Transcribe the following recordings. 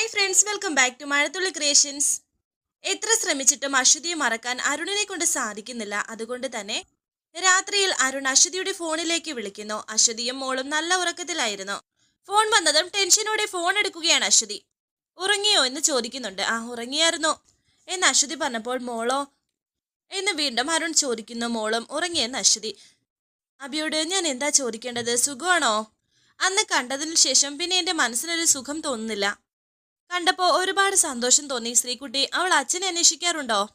Hi friends welcome back to Mazhathulli creations എത്ര ശ്രമിച്ചിട്ടും അശ്വതിയെ മറക്കാൻ അരുണിനെ കൊണ്ട് സാധിക്കുന്നില്ല. അതുകൊണ്ട് തന്നെ രാത്രിയിൽ അരുൺ അശ്വതിയുടെ ഫോണിലേക്ക് വിളിക്കുന്നു. അശ്വതിയും മോളും നല്ല ഉറക്കത്തിലായിരുന്നു. ഫോൺ വന്നതും ടെൻഷനോടെ ഫോൺ എടുക്കുകയാണ് അശ്വതി. ഉറങ്ങിയോ? എന്ന് ചോദിക്കുന്നുണ്ട്. ആ ഉറങ്ങിയായിരുന്നു. എന്ന് അശ്വതി പറഞ്ഞപ്പോൾ മോളോ? എന്ന് വീണ്ടും അരുൺ ചോദിക്കുന്നു. മോളും ഉറങ്ങിയെന്ന് അശ്വതി. അബിയോട് ഞാൻ എന്താ ചോദിക്കേണ്ടത്? സുഖമാണോ? അന്ന് കണ്ടതിന് ശേഷം പിന്നെ എന്റെ മനസ്സിനൊരു സുഖം തോന്നുന്നില്ല. കണ്ടപ്പോൾ ഒരുപാട് സന്തോഷം തോന്നി ശ്രീകുട്ടി. അവൾ അച്ഛനെ അന്വേഷിക്കാറുണ്ടോ?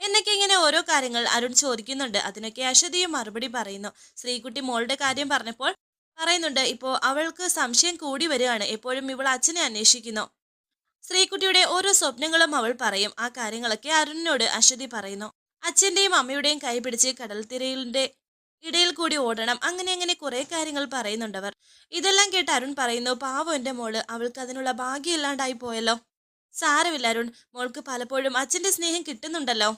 എന്നൊക്കെ ഇങ്ങനെ ഓരോ കാര്യങ്ങൾ അരുൺ ചോദിക്കുന്നുണ്ട്. അതിനൊക്കെ അശ്വതിയും മറുപടി പറയുന്നു. ശ്രീകുട്ടി മോളുടെ കാര്യം പറഞ്ഞപ്പോൾ പറയുന്നുണ്ട് ഇപ്പോൾ അവൾക്ക് സംശയം കൂടി വരികയാണ്. എപ്പോഴും ഇവൾ അച്ഛനെ അന്വേഷിക്കുന്നു. ശ്രീകുട്ടിയുടെ ഓരോ സ്വപ്നങ്ങളും അവൾ പറയും. ആ കാര്യങ്ങളൊക്കെ അരുണിനോട് അശ്വതി പറയുന്നു. അച്ഛന്റെയും അമ്മയുടെയും കൈ പിടിച്ച് കടൽത്തിരയിലിന്റെ ഇടയിൽ കൂടി ഓടണം. അങ്ങനെ അങ്ങനെ കുറേ കാര്യങ്ങൾ പറയുന്നുണ്ടവർ. ഇതെല്ലാം കേട്ട് അരുൺ പറയുന്നു പാവം എന്റെ മോൾ അവൾക്ക് അതിനുള്ള ഭാഗ്യം ഇല്ലാണ്ടായി പോയല്ലോ. സാരമില്ല അരുൺ മോൾക്ക് പലപ്പോഴും അച്ഛന്റെ സ്നേഹം കിട്ടുന്നുണ്ടല്ലോ.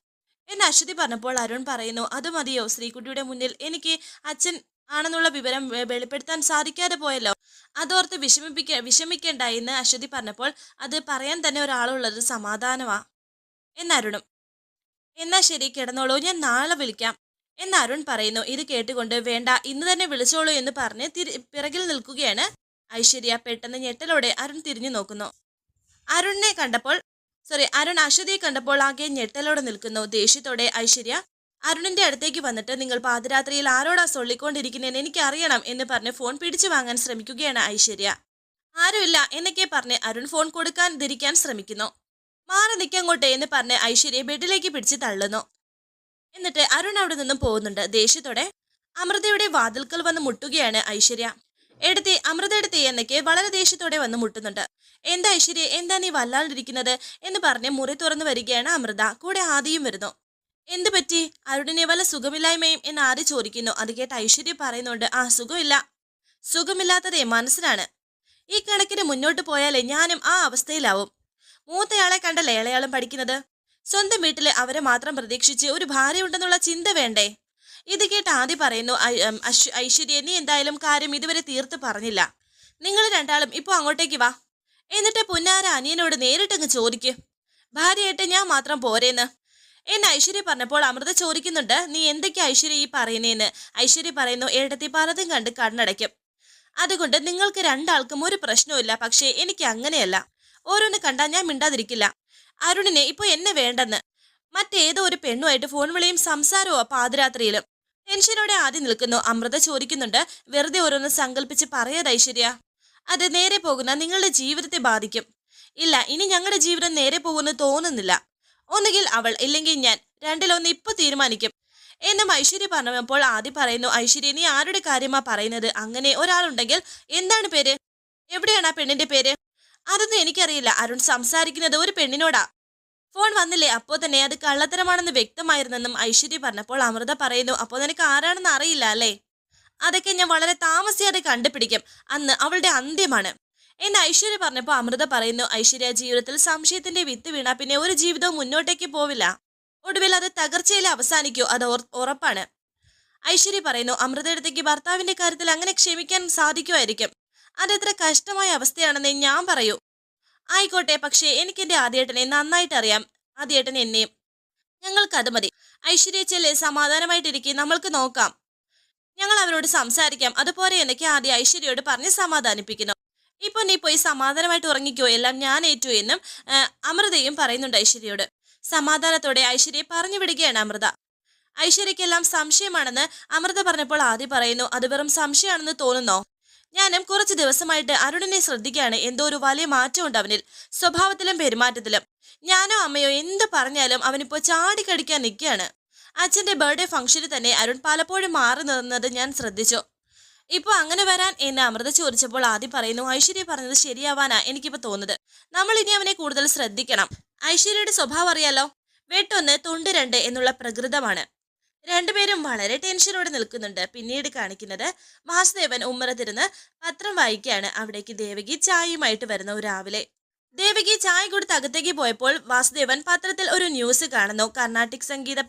എന്ന് അശ്വതി പറഞ്ഞപ്പോൾ അരുൺ പറയുന്നു അത് മതിയോ? ശ്രീകുട്ടിയുടെ മുന്നിൽ എനിക്ക് അച്ഛൻ ആണെന്നുള്ള വിവരം വെളിപ്പെടുത്താൻ സാധിക്കാതെ പോയല്ലോ. അതോർത്ത് വിഷമിപ്പിക്ക വിഷമിക്കേണ്ട എന്ന് അശ്വതി പറഞ്ഞപ്പോൾ അത് പറയാൻ തന്നെ ഒരാളുള്ളത് സമാധാനമാ. എന്നരുണും എന്നാ ശരി കിടന്നോളൂ. ഞാൻ നാളെ വിളിക്കാം. എന്ന് അരുൺ പറയുന്നു. ഇത് കേട്ടുകൊണ്ട് വേണ്ട ഇന്ന് തന്നെ വിളിച്ചോളൂ എന്ന് പറഞ്ഞ് പിറകിൽ നിൽക്കുകയാണ് ഐശ്വര്യ. പെട്ടെന്ന് ഞെട്ടലോടെ അരുൺ തിരിഞ്ഞു നോക്കുന്നു. അരുണിനെ കണ്ടപ്പോൾ സോറി അരുൺ അശ്വതിയെ കണ്ടപ്പോൾ ആകെ ഞെട്ടലോടെ നിൽക്കുന്നു. ദേഷ്യത്തോടെ ഐശ്വര്യ അരുണിന്റെ അടുത്തേക്ക് വന്നിട്ട് നിങ്ങൾ പാതിരാത്രിയിൽ ആരോടാ സൊള്ളിക്കൊണ്ടിരിക്കുന്നതെന്ന് എനിക്ക് അറിയണം എന്ന് പറഞ്ഞ് ഫോൺ പിടിച്ചു വാങ്ങാൻ ശ്രമിക്കുകയാണ് ഐശ്വര്യ. ആരുമില്ല എന്നൊക്കെ പറഞ്ഞ് അരുൺ ഫോൺ കൊടുക്കാൻ ധരിക്കാൻ ശ്രമിക്കുന്നു. മാറി നിൽക്കങ്ങോട്ടെ എന്ന് പറഞ്ഞ് ഐശ്വര്യ ബെഡിലേക്ക് പിടിച്ച് തള്ളുന്നു. എന്നിട്ട് അരുൺ അവിടെ നിന്നും പോകുന്നുണ്ട്. ദേഷ്യത്തോടെ അമൃതയുടെ വാതിൽക്കൽ വന്ന് മുട്ടുകയാണ് ഐശ്വര്യ. എടുത്തി അമൃത എടുത്തി എന്നൊക്കെ വളരെ ദേഷ്യത്തോടെ വന്ന് മുട്ടുന്നുണ്ട്. എന്താ ഐശ്വര്യ എന്താ നീ വല്ലാണ്ടിരിക്കുന്നത്? എന്ന് പറഞ്ഞ് മുറി തുറന്നു വരികയാണ് അമൃത. കൂടെ ആദിയും വരുന്നു. എന്ത് പറ്റി? അരുണിനെ വല്ല സുഖമില്ലായ്മയും എന്ന് ആദ്യം ചോദിക്കുന്നു. അത് കേട്ട് ഐശ്വര്യ പറയുന്നുണ്ട് ആ സുഖമില്ല. സുഖമില്ലാത്തതേ മനസ്സിലാണ്. ഈ കണക്കിന് മുന്നോട്ട് പോയാലേ ഞാനും ആ അവസ്ഥയിലാവും. മൂത്തയാളെ കണ്ടല്ലേ ഇളയാളും പഠിക്കുന്നത്? സ്വന്തം വീട്ടിൽ അവരെ മാത്രം പ്രതീക്ഷിച്ച് ഒരു ഭാര്യ ഉണ്ടെന്നുള്ള ചിന്ത വേണ്ടേ? ഇത് കേട്ട് ആദ്യം പറയുന്നു ഐശ്വര്യ നീ എന്തായാലും കാര്യം ഇതുവരെ തീർത്ത് പറഞ്ഞില്ല. നിങ്ങൾ രണ്ടാളും ഇപ്പോൾ അങ്ങോട്ടേക്ക് വാ. എന്നിട്ട് പുന്നാര അനിയനോട് നേരിട്ടങ്ങ് ചോദിക്ക്. ഭാര്യയായിട്ട് ഞാൻ മാത്രം പോരേന്ന്. എന്നെ ഐശ്വര്യ പറഞ്ഞപ്പോൾ അമൃത ചോദിക്കുന്നുണ്ട് നീ എന്തൊക്കെയാ ഐശ്വര്യ ഈ പറയുന്നേന്ന്? ഐശ്വര്യ പറയുന്നു ഏടത്തി പലതും കണ്ട് കണ്ണടയ്ക്കും. അതുകൊണ്ട് നിങ്ങൾക്ക് രണ്ടാൾക്കും ഒരു പ്രശ്നവുമില്ല പക്ഷേ എനിക്ക് അങ്ങനെയല്ല. ഓരോന്ന് കണ്ടാൽ ഞാൻ മിണ്ടാതിരിക്കില്ല. അരുണിനെ ഇപ്പോൾ എന്നെ വേണ്ടെന്ന്. മറ്റേതോ ഒരു പെണ്ണുമായിട്ട് ഫോൺ വിളിയും സംസാരമോ പാതിരാത്രിയിലും. ടെൻഷനോടെ ആദ്യം നിൽക്കുന്നു. അമൃത ചോദിക്കുന്നുണ്ട്. വെറുതെ ഓരോന്ന് സങ്കല്പിച്ച് പറയാതെ ഐശ്വര്യ. അത് നേരെ പോകുന്ന നിങ്ങളുടെ ജീവിതത്തെ ബാധിക്കും. ഇല്ല ഇനി ഞങ്ങളുടെ ജീവിതം നേരെ പോകുമെന്ന് തോന്നുന്നില്ല. ഒന്നുകിൽ അവൾ ഇല്ലെങ്കിൽ ഞാൻ. രണ്ടിലൊന്ന് ഇപ്പൊ തീരുമാനിക്കും. എന്നും ഐശ്വര്യ പറഞ്ഞപ്പോൾ ആദ്യം പറയുന്നു ഐശ്വര്യ നീ ആരുടെ കാര്യമാ പറയുന്നത്? അങ്ങനെ ഒരാളുണ്ടെങ്കിൽ എന്താണ് പേര്? എവിടെയാണ് ആ പെണ്ണിന്റെ പേര്? അതൊന്നും എനിക്കറിയില്ല. അരുൺ സംസാരിക്കുന്നത് ഒരു പെണ്ണിനോടാ. ഫോൺ വന്നില്ലേ? അപ്പോൾ തന്നെ അത് കള്ളത്തരമാണെന്ന് വ്യക്തമായിരുന്നെന്നും ഐശ്വര്യ പറഞ്ഞപ്പോൾ അമൃത പറയുന്നു അപ്പോൾ നിനക്ക് ആരാണെന്ന് അറിയില്ല അല്ലേ? അതൊക്കെ ഞാൻ വളരെ താമസിയാതെ കണ്ടുപിടിക്കും. അന്ന് അവളുടെ അന്ത്യമാണ്. എന്ന് ഐശ്വര്യ പറഞ്ഞപ്പോൾ അമൃത പറയുന്നു ഐശ്വര്യ ജീവിതത്തിൽ സംശയത്തിന്റെ വിത്ത് വീണാ പിന്നെ ഒരു ജീവിതവും മുന്നോട്ടേക്ക് പോവില്ല. ഒടുവിൽ അത് തകർച്ചയിൽ അവസാനിക്കൂ. അത് ഉറപ്പാണ്. ഐശ്വര്യ പറയുന്നു അമൃതയുടെ ഭർത്താവിന്റെ കാര്യത്തിൽ അങ്ങനെ ക്ഷമിക്കാൻ സാധിക്കുമായിരിക്കും. അതെത്ര കഷ്ടമായ അവസ്ഥയാണെന്നേ ഞാൻ പറയൂ. ആയിക്കോട്ടെ പക്ഷേ എനിക്ക് എന്റെ ആദ്യേട്ടനെ നന്നായിട്ട് അറിയാം ആദ്യേട്ടൻ എന്നെയും ഞങ്ങൾക്കത് മതി. ഐശ്വര്യ ചെല്ലെ സമാധാനമായിട്ടിരിക്കെ നമ്മൾക്ക് നോക്കാം. ഞങ്ങൾ അവരോട് സംസാരിക്കാം. അതുപോലെ എനിക്ക് ആദ്യം ഐശ്വര്യയോട് പറഞ്ഞ് സമാധാനിപ്പിക്കുന്നു ഇപ്പൊ നീ പോയി സമാധാനമായിട്ട് ഉറങ്ങിക്കോ. എല്ലാം ഞാൻ ഏറ്റു എന്നും അമൃതയും പറയുന്നുണ്ട് ഐശ്വര്യയോട്. സമാധാനത്തോടെ ഐശ്വര്യയെ പറഞ്ഞു വിടുകയാണ് അമൃത. ഐശ്വര്യക്കെല്ലാം സംശയമാണെന്ന് അമൃത പറഞ്ഞപ്പോൾ ആദ്യം പറയുന്നു. അത് വെറും സംശയമാണെന്ന് തോന്നുന്നോ? ഞാനും കുറച്ച് ദിവസമായിട്ട് അരുണിനെ ശ്രദ്ധിക്കുകയാണ്. എന്തോ ഒരു വലിയ മാറ്റമുണ്ട് അവനിൽ. സ്വഭാവത്തിലും പെരുമാറ്റത്തിലും. ഞാനോ അമ്മയോ എന്ത് പറഞ്ഞാലും അവനിപ്പോ ചാടിക്കടിക്കാൻ നിൽക്കുകയാണ്. അച്ഛന്റെ ബർത്ത്ഡേ ഫംഗ്ഷനിൽ തന്നെ അരുൺ പലപ്പോഴും മാറി നിന്നത് ഞാൻ ശ്രദ്ധിച്ചു. ഇപ്പൊ അങ്ങനെ വരാൻ എന്നെ അമൃത ചോദിച്ചപ്പോൾ ആദ്യം പറയുന്നു ഐശ്വര്യ പറഞ്ഞത് ശരിയാവാനാ എനിക്കിപ്പോ തോന്നുന്നത്. നമ്മൾ ഇനി അവനെ കൂടുതൽ ശ്രദ്ധിക്കണം. ഐശ്വര്യയുടെ സ്വഭാവം അറിയാലോ? വെട്ടൊന്ന് തൊണ്ട് രണ്ട് എന്നുള്ള പ്രകൃതമാണ്. രണ്ടുപേരും വളരെ ടെൻഷനോടെ നിൽക്കുന്നുണ്ട്. പിന്നീട് കാണിക്കുന്നത് വാസുദേവൻ ഉമ്മറത്തിരുന്ന് പത്രം വായിക്കുകയാണ്. അവിടേക്ക് ദേവകി ചായയുമായിട്ട് വരുന്നു രാവിലെ. ദേവകി ചായ കൊടുത്ത് അകത്തേക്ക് പോയപ്പോൾ വാസുദേവൻ പത്രത്തിൽ ഒരു ന്യൂസ് കാണുന്നു. കർണാട്ടിക് സംഗീത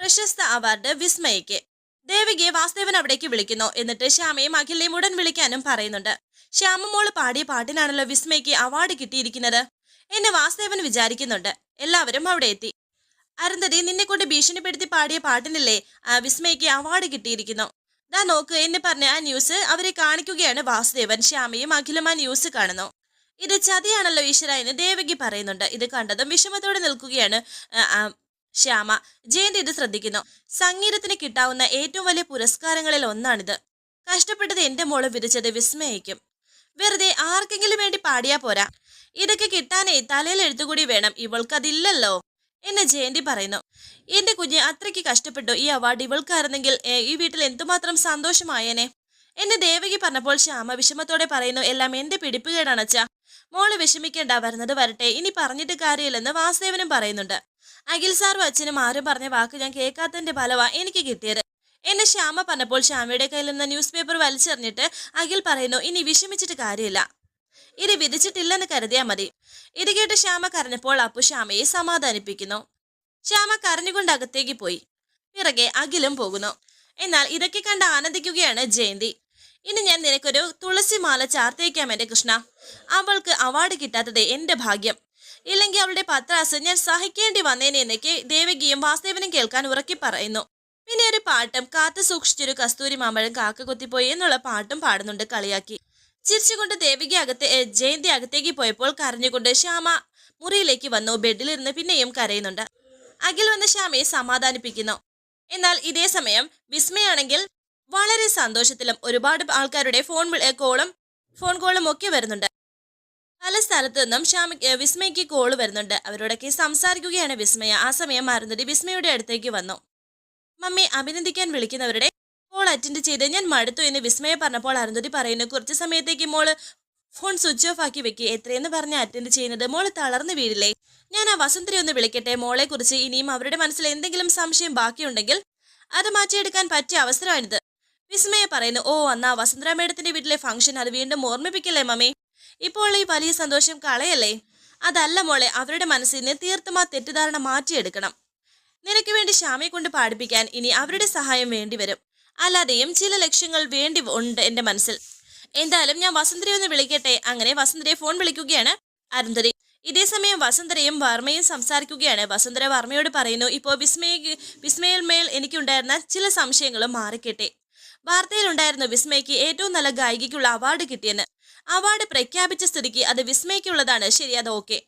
പ്രശസ്ത അവാർഡ് വിസ്മയയ്ക്ക്. ദേവികയെ വാസുദേവൻ അവിടേക്ക് വിളിക്കുന്നു. എന്നിട്ട് ശ്യാമയും അഖിലയും ഉടൻ വിളിക്കാനും പറയുന്നുണ്ട്. ശ്യാമമോൾ പാടിയ പാട്ടിനാണല്ലോ വിസ്മയ്ക്ക് അവാർഡ് കിട്ടിയിരിക്കുന്നത്. എന്നെ വാസുദേവൻ വിചാരിക്കുന്നുണ്ട്. എല്ലാവരും അവിടെ എത്തി. അരുന്ധതി നിന്നെ കൊണ്ട് ഭീഷണിപ്പെടുത്തി പാടിയ പാട്ടിനല്ലേ വിസ്മയ്ക്ക് അവാർഡ് കിട്ടിയിരിക്കുന്നു. ദാ നോക്ക് എന്ന് പറഞ്ഞ ആ ന്യൂസ് അവരെ കാണിക്കുകയാണ് വാസുദേവൻ. ശ്യാമയും അഖിലും ആ ന്യൂസ് കാണുന്നു. ഇത് ചതിയാണല്ലോ ഈശ്വര എന്ന് ദേവകി പറയുന്നുണ്ട്. ഇത് കണ്ടതും വിഷമത്തോടെ നിൽക്കുകയാണ് ശ്യാമ. ജയന്ത് ഇത് ശ്രദ്ധിക്കുന്നു. സംഗീതത്തിന് കിട്ടാവുന്ന ഏറ്റവും വലിയ പുരസ്കാരങ്ങളിൽ ഒന്നാണിത്. കഷ്ടപ്പെട്ടത് എന്റെ മോൾ വിധിച്ചത് വിസ്മയിക്കും വെറുതെ ആർക്കെങ്കിലും വേണ്ടി പാടിയാ പോരാ. ഇതൊക്കെ കിട്ടാനേ തലയിൽ എഴുത്തുകൂടി വേണം. ഇവൾക്കതില്ലല്ലോ. എന്നെ ജയന്തി പറയുന്നു. എന്റെ കുഞ്ഞ് അത്രയ്ക്ക് കഷ്ടപ്പെട്ടു? ഈ അവാർഡ് ഇവൾക്കായിരുന്നെങ്കിൽ ഈ വീട്ടിൽ എന്തുമാത്രം സന്തോഷമായേനെ? എന്നെ ദേവകി പറഞ്ഞപ്പോൾ ശ്യാമ വിഷമത്തോടെ പറയുന്നു എല്ലാം എന്റെ പിടിപ്പുകേടാണ് അച്ഛാ. മോൾ വിഷമിക്കേണ്ട വരുന്നത് വരട്ടെ. ഇനി പറഞ്ഞിട്ട് കാര്യമില്ലെന്ന് വാസുദേവനും പറയുന്നുണ്ട്. അഖിൽ സാറും അച്ഛനും ആരും പറഞ്ഞ വാക്ക് ഞാൻ കേൾക്കാത്തതിന്റെ ഫലവാ എനിക്ക് കിട്ടിയത്. എന്നെ ശ്യാമ പറഞ്ഞപ്പോൾ ശ്യാമയുടെ കയ്യിൽ നിന്ന് ന്യൂസ് പേപ്പർ വലിച്ചെറിഞ്ഞിട്ട് അഖിൽ പറയുന്നു ഇനി വിഷമിച്ചിട്ട് കാര്യമില്ല. ഇത് വിധിച്ചിട്ടില്ലെന്ന് കരുതിയാൽ മതി. ഇത് കേട്ട് ശ്യാമ കരഞ്ഞപ്പോൾ അപ്പു ശ്യാമയെ സമാധാനിപ്പിക്കുന്നു. ശ്യാമ കരഞ്ഞുകൊണ്ട് അകത്തേക്ക് പോയി. പിറകെ അഖിലും പോകുന്നു. എന്നാൽ ഇതൊക്കെ കണ്ട് ആനന്ദിക്കുകയാണ് ജയന്തി. ഇനി ഞാൻ നിനക്കൊരു തുളസി മാല ചാർത്തേക്കാം എന്റെ കൃഷ്ണ. അവൾക്ക് അവാർഡ് കിട്ടാത്തത് എന്റെ ഭാഗ്യം. ഇല്ലെങ്കിൽ അവളുടെ പത്രാസ് ഞാൻ സഹിക്കേണ്ടി വന്നേനെ എന്നൊക്കെ ദേവകിയും വാസുദേവനും കേൾക്കാൻ ഉറക്കി പറയുന്നു. പിന്നെ ഒരു പാട്ടും കാത്തു സൂക്ഷിച്ചൊരു കസ്തൂരി മാമ്പഴം കാക്ക കൊത്തിപ്പോയി എന്നുള്ള പാട്ടും പാടുന്നുണ്ട് കളിയാക്കി. ചിരിച്ചുകൊണ്ട് ദേവിക അകത്തെ ജയന്തി അകത്തേക്ക് പോയപ്പോൾ കരഞ്ഞുകൊണ്ട് ശ്യാമ മുറിയിലേക്ക് വന്നു ബെഡിലിരുന്ന് പിന്നെയും കരയുന്നുണ്ട്. അഖിൽ വന്ന് ശ്യാമയെ സമാധാനിപ്പിക്കുന്നു. എന്നാൽ ഇതേ സമയം വിസ്മയാണെങ്കിൽ വളരെ സന്തോഷത്തിലും ഒരുപാട് ആൾക്കാരുടെ ഫോൺ കോളും ഫോൺ കോളും ഒക്കെ വരുന്നുണ്ട്. പല സ്ഥലത്തു നിന്നും ശ്യാമ വിസ്മയ്ക്ക് കോൾ വരുന്നുണ്ട്. അവരോടൊക്കെ സംസാരിക്കുകയാണ് വിസ്മയ. ആ സമയം മാറുന്നത് വിസ്മയുടെ അടുത്തേക്ക് വന്നു. മമ്മി അഭിനന്ദിക്കാൻ വിളിക്കുന്നവരുടെ കോൾ അറ്റൻഡ് ചെയ്ത്. ഞാൻ മടുത്തു എന്ന് വിസ്മയ പറഞ്ഞപ്പോൾ അരുന്ധതി പറയുന്നു കുറച്ച് സമയത്തേക്ക് മോൾ ഫോൺ സ്വിച്ച് ഓഫ് ആക്കി വെക്കി. എത്രയെന്ന് പറഞ്ഞ് അറ്റൻഡ് ചെയ്യുന്നത്? മോൾ തളർന്നു വീഴില്ലേ? ഞാൻ ആ വസന്തരെ ഒന്ന് വിളിക്കട്ടെ. മോളെ കുറിച്ച് ഇനിയും അവരുടെ മനസ്സിൽ എന്തെങ്കിലും സംശയം ബാക്കിയുണ്ടെങ്കിൽ അത് മാറ്റിയെടുക്കാൻ പറ്റിയ അവസരമാണിത്. വിസ്മയ പറയുന്നു ഓ അന്ന് ആ വസുന്ധര മേഡത്തിന്റെ വീട്ടിലെ ഫംഗ്ഷൻ അത് വീണ്ടും ഓർമ്മിപ്പിക്കല്ലേ മമ്മി? ഇപ്പോൾ ഈ വലിയ സന്തോഷം കളയല്ലേ? അതല്ല മോളെ അവരുടെ തീർത്തും ആ തെറ്റിദ്ധാരണ മാറ്റിയെടുക്കണം. നിനക്ക് വേണ്ടി ശ്യാമയെ കൊണ്ട് പാടിപ്പിക്കാൻ ഇനി അവരുടെ സഹായം വേണ്ടി വരും അല്ലാതെയും ചില ലക്ഷ്യങ്ങൾ വേണ്ടി ഉണ്ട് എന്റെ മനസ്സിൽ. എന്തായാലും ഞാൻ വസന്തരെ ഒന്ന് വിളിക്കട്ടെ. അങ്ങനെ വസന്തരെ ഫോൺ വിളിക്കുകയാണ് അരുന്ധതി. ഇതേ സമയം വസന്തരയും വർമ്മയും സംസാരിക്കുകയാണ്. വസന്തര വർമ്മയോട് പറയുന്നു ഇപ്പോൾ വിസ്മയ വിസ്മയിൽ മേൽ എനിക്കുണ്ടായിരുന്ന ചില സംശയങ്ങളും മാറിക്കട്ടെ. വാർത്തയിലുണ്ടായിരുന്നു വിസ്മയ്ക്ക് ഏറ്റവും നല്ല ഗായികയ്ക്കുള്ള അവാർഡ് കിട്ടിയെന്ന്. അവാർഡ് പ്രഖ്യാപിച്ച സ്ഥിതിക്ക് അത് വിസ്മയ്ക്കുള്ളതാണ് ശരി അത് ഓക്കെ.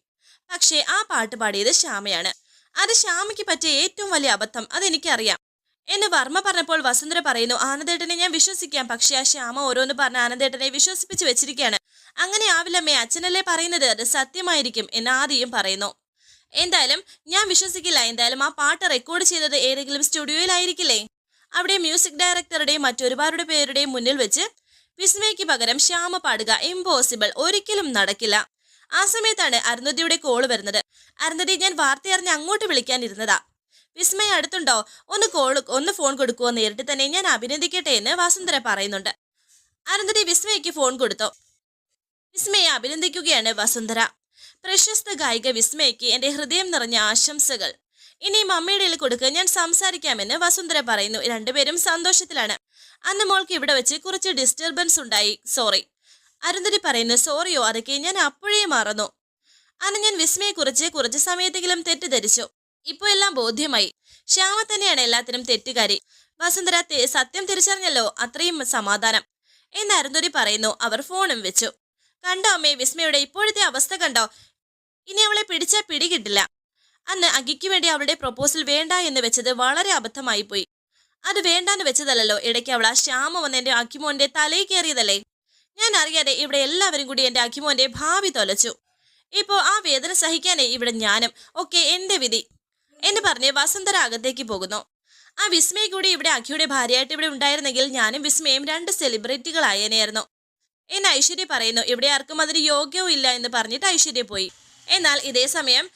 പക്ഷേ ആ പാട്ട് പാടിയത് ശ്യാമയാണ്. അത് ശ്യാമയ്ക്ക് പറ്റിയ ഏറ്റവും വലിയ അബദ്ധം അതെനിക്കറിയാം. എന്ന് വർമ്മ പറഞ്ഞപ്പോൾ വസുന്ധര പറയുന്നു ആനന്ദേട്ടനെ ഞാൻ വിശ്വസിക്കാം പക്ഷേ ആ ശ്യാമ ഓരോന്ന് പറഞ്ഞ ആനന്ദേട്ടനെ വിശ്വസിപ്പിച്ച് വെച്ചിരിക്കുകയാണ് അങ്ങനെ ആവില്ലമ്മേ അച്ഛനല്ലേ പറയുന്നത്? അത് സത്യമായിരിക്കും എന്ന് ആദ്യം പറയുന്നു. എന്തായാലും ഞാൻ വിശ്വസിക്കില്ല. എന്തായാലും ആ പാട്ട് റെക്കോർഡ് ചെയ്തത് ഏതെങ്കിലും സ്റ്റുഡിയോയിലായിരിക്കില്ലേ? അവിടെ മ്യൂസിക് ഡയറക്ടറുടെയും മറ്റൊരുപാടുടെ പേരുടെയും മുന്നിൽ വെച്ച് വിസ്മയ്ക്ക് പകരം ശ്യാമ പാടുക ഇമ്പോസിബിൾ ഒരിക്കലും നടക്കില്ല. ആ സമയത്താണ് അരുന്ധതിയുടെ കോൾ വരുന്നത്. അരുന്ധതി ഞാൻ വാർത്തയറിഞ്ഞ് അങ്ങോട്ട് വിളിക്കാനിരുന്നതാ വിസ്മയ അടുത്തുണ്ടോ? ഒന്ന് കോൾ ഒന്ന് ഫോൺ കൊടുക്കുവോ നേരിട്ട് തന്നെ ഞാൻ അഭിനന്ദിക്കട്ടെ എന്ന് വസുന്ധര പറയുന്നുണ്ട്. അരുന്ധതി വിസ്മയ്ക്ക് ഫോൺ കൊടുത്തു. വിസ്മയെ അഭിനന്ദിക്കുകയാണ് വസുന്ധര. പ്രശസ്ത ഗായിക വിസ്മയ്ക്ക് എന്റെ ഹൃദയം നിറഞ്ഞ ആശംസകൾ. ഇനി മമ്മിയുടെ കൊടുക്ക് ഞാൻ സംസാരിക്കാമെന്ന് വസുന്ധര പറയുന്നു. രണ്ടുപേരും സന്തോഷത്തിലാണ്. അന്ന് മോൾക്ക് ഇവിടെ വെച്ച് കുറച്ച് ഡിസ്റ്റർബൻസ് ഉണ്ടായി. സോറി അരുന്ധതി പറയുന്നു സോറിയോ അതൊക്കെ ഞാൻ അപ്പോഴേ മറന്നു. അന്ന് ഞാൻ വിസ്മയെക്കുറിച്ച് കുറച്ച് സമയത്തെങ്കിലും തെറ്റിദ്ധരിച്ചു. ഇപ്പൊ എല്ലാം ബോധ്യമായി. ശ്യാമ തന്നെയാണ് എല്ലാത്തിനും തെറ്റുകാരി. വസുന്ധര സത്യം തിരിച്ചറിഞ്ഞല്ലോ അത്രയും സമാധാനം. എന്ന് അരുന്ധതി പറയുന്നു അവർ ഫോണും വെച്ചു. കണ്ടോ അമ്മേ വിസ്മയുടെ ഇപ്പോഴത്തെ അവസ്ഥ കണ്ടോ? ഇനി അവളെ പിടിച്ചാൽ പിടികിട്ടില്ല അന്ന് അഗിക്ക് വേണ്ടി അവളുടെ പ്രൊപ്പോസൽ വേണ്ട എന്ന് വെച്ചത് വളരെ അബദ്ധമായി പോയി. അത് വേണ്ടാന്ന് വെച്ചതല്ലോ ഇടയ്ക്ക് അവൾ ആ ശ്യാമ വന്ന് അഖിമോന്റെ തലയിൽ കയറിയതല്ലേ? ഞാൻ അറിയാതെ ഇവിടെ എല്ലാവരും കൂടി എന്റെ അഖിമോന്റെ ഭാവി തൊലച്ചു. ഇപ്പോ ആ വേദന സഹിക്കാനേ ഇവിടെ ഞാനും. ഒക്കെ എന്റെ വിധി. എന്ന് പറഞ്ഞ് അകത്തേക്ക് പോകുന്നു. ആ വിസ്മയ കൂടി ഇവിടെ അഖിയുടെ ഭാര്യയായിട്ട് ഇവിടെ ഉണ്ടായിരുന്നെങ്കിൽ ഞാനും വിസ്മയും രണ്ട് സെലിബ്രിറ്റികളായനെയായിരുന്നു. എന്ന് ഐശ്വര്യ പറയുന്നു. ഇവിടെ ആർക്കും അതിന് യോഗ്യവും ഇല്ല എന്ന് പറഞ്ഞിട്ട് ഐശ്വര്യ പോയി. എന്നാൽ ഇതേ സമയം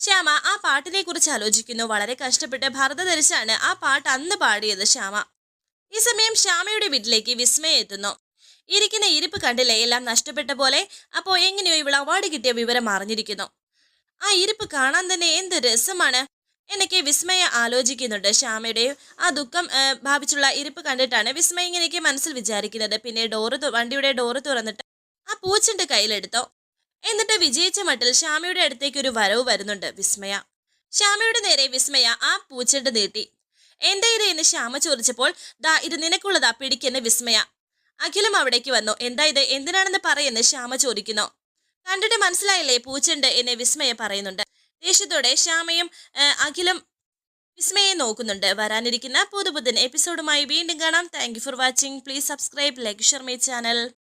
ശ്യാമ ആ പാട്ടിനെ കുറിച്ച് ആലോചിക്കുന്നു. വളരെ കഷ്ടപ്പെട്ട് ഭരത ധരിച്ചാണ് ആ പാട്ട് അന്ന് പാടിയത് ശ്യാമ. ഈ സമയം ശ്യാമയുടെ വീട്ടിലേക്ക് വിസ്മയ എത്തുന്നു. ഇരിക്കുന്ന ഇരിപ്പ് കണ്ടില്ലേ? എല്ലാം നഷ്ടപ്പെട്ട പോലെ. അപ്പോൾ എങ്ങനെയോ ഇവൾ അവാർഡ് കിട്ടിയ വിവരം അറിഞ്ഞിരിക്കുന്നു. ആ ഇരിപ്പ് കാണാൻ തന്നെ എന്ത് രസമാണ്? എന്നൊക്കെ വിസ്മയ ആലോചിക്കുന്നുണ്ട് ശ്യാമയുടെ. ആ ദുഃഖം ഭാവിച്ചുള്ള ഇരിപ്പ് കണ്ടിട്ടാണ് വിസ്മയ ഇങ്ങനെയൊക്കെ മനസ്സിൽ വിചാരിക്കുന്നത്. പിന്നെ ഡോറ് വണ്ടിയുടെ ഡോറ് തുറന്നിട്ട് ആ പൂച്ചന്റെ കയ്യിലെടുത്തോ. എന്നിട്ട് വിജയിച്ച മട്ടിൽ ശ്യാമയുടെ അടുത്തേക്ക് ഒരു വരവ് വരുന്നുണ്ട് വിസ്മയ. ശ്യാമയുടെ നേരെ വിസ്മയ ആ പൂച്ചണ്ട് നീട്ടി. എന്റെ ഇത് എന്ന് ശ്യാമ ചോദിച്ചപ്പോൾ ദാ ഇത് നിനക്കുള്ളതാ പിടിക്കുന്ന വിസ്മയ അഖിലും അവിടേക്ക് വന്നു. എന്താ ഇത്? എന്തിനാണെന്ന് പറയുന്നു ശ്യാമ ചോദിക്കുന്നു. കണ്ടിട്ട് മനസ്സിലായില്ലേ? പൂച്ചണ്ട് എന്നെ വിസ്മയ പറയുന്നുണ്ട്. ദേഷ്യത്തോടെ ശ്യാമയും അഖിലം വിസ്മയെ നോക്കുന്നുണ്ട്. വരാനിരിക്കുന്ന പുതുപുതൻ എപ്പിസോഡുമായി വീണ്ടും കാണാം. Thank for watching please subscribe like share my channel